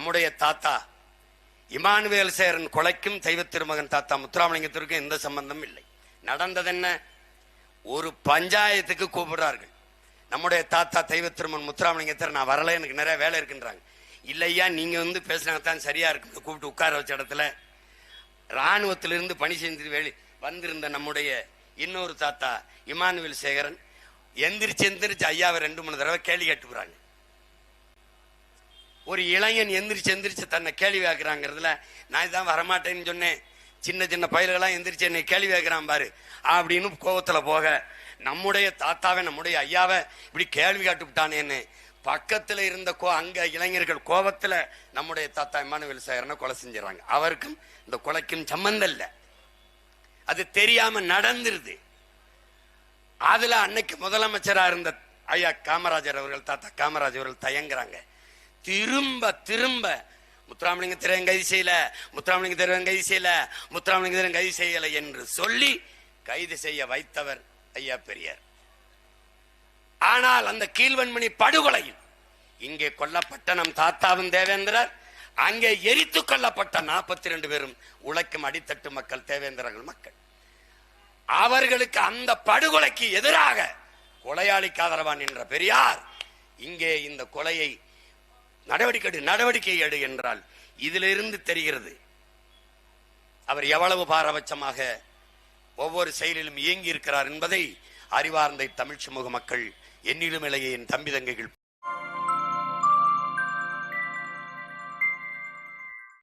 நம்முடைய தாத்தா இமானுவேல் சேரன் கொலைக்கும் தெய்வ திருமகன் தாத்தா முத்துராமலிங்கத்திற்கும் எந்த சம்பந்தம் இல்லை. நடந்தது என்ன ஒரு பஞ்சாயத்துக்கு கூப்பிடுறார்கள். நம்முடைய தாத்தா தெய்வ திருமன் முத்துராமலிங்கத்தர் நான் வரல எனக்கு நிறைய வேலை இருக்குன்றாங்க. இல்லையா நீங்க வந்து பேசினாதான் சரியா இருக்கு கூப்பிட்டு உட்கார வச்ச இடத்துல இராணுவத்திலிருந்து பணி செஞ்சு வெளி வந்திருந்த நம்முடைய இன்னொரு தாத்தா இமானுவேல் சேகரன் எந்திரிச்சு எந்திரிச்சு ஐயாவை ரெண்டு மூணு தடவை கேள்வி கேட்டுக்கிறாங்க. ஒரு இளைஞன் எந்திரிச்சு எந்திரிச்சு தன்னை கேள்வி ஆக்குறாங்கிறதுல நான் இதான் வரமாட்டேன்னு சொன்னேன். சின்ன சின்ன பயிர்களாம் எந்திரிச்சு என்னை கேள்வி கேட்கிறான் பாரு. அப்படின்னு கோவத்துல போக நம்முடைய தாத்தாவை நம்முடைய ஐயாவை இப்படி கேள்வி கேட்டுவிட்டானேன்னு. பக்கத்துல இருந்த கோ அங்க இளைஞர்கள் கோபத்தில் நம்முடைய தாத்தா இமானுவேல் சேகரனை கொலை செஞ்சிடறாங்க. அவருக்கும் இந்த கொலைக்கும் சம்பந்தம் இல்லை. அது தெரியாம நடந்துருது. அதுல அன்னைக்கு முதலமைச்சரா இருந்த ஐயா காமராஜர் அவர்கள் தாத்தா காமராஜர் அவர்கள் தயங்குறாங்க. திரும்ப திரும்ப. முத்துராமலிங்க திரையன் கைது செய்யல. முத்துராமலிங்க திரையன் கைது செய்யல. முத்துராமலிங்க திரையன் கைது செய்யல என்று சொல்லி கைது செய்ய வைத்தவர் ஐயா பெரியார். ஆனால் அந்த கீழ்வன்மணி படுகொலையில் இங்கே கொல்லப்பட்ட நம் தாத்தாவும் தேவேந்திரர் அங்கே எரித்து கொல்லப்பட்ட நாற்பத்தி ரெண்டு பேரும் உழைக்கும் அடித்தட்டு மக்கள் தேவேந்திரர்கள் மக்கள். அவர்களுக்கு அந்த படுகொலைக்கு எதிராக கொலையாளிக்கு ஆதரவா நின்ற பெரியார் இங்கே இந்த கொலையை நடவடிக்கை எடு, நடவடிக்கை எடு என்றால் இதிலிருந்து தெரிகிறது. அவர் எவ்வளவு பாரபட்சமாக ஒவ்வொரு செயலிலும் இயங்கி இருக்கிறார் என்பதை அறிவார்ந்த தமிழ் சமூக மக்கள் என்னிலும் இளைய என் தம்பி தங்கைகள்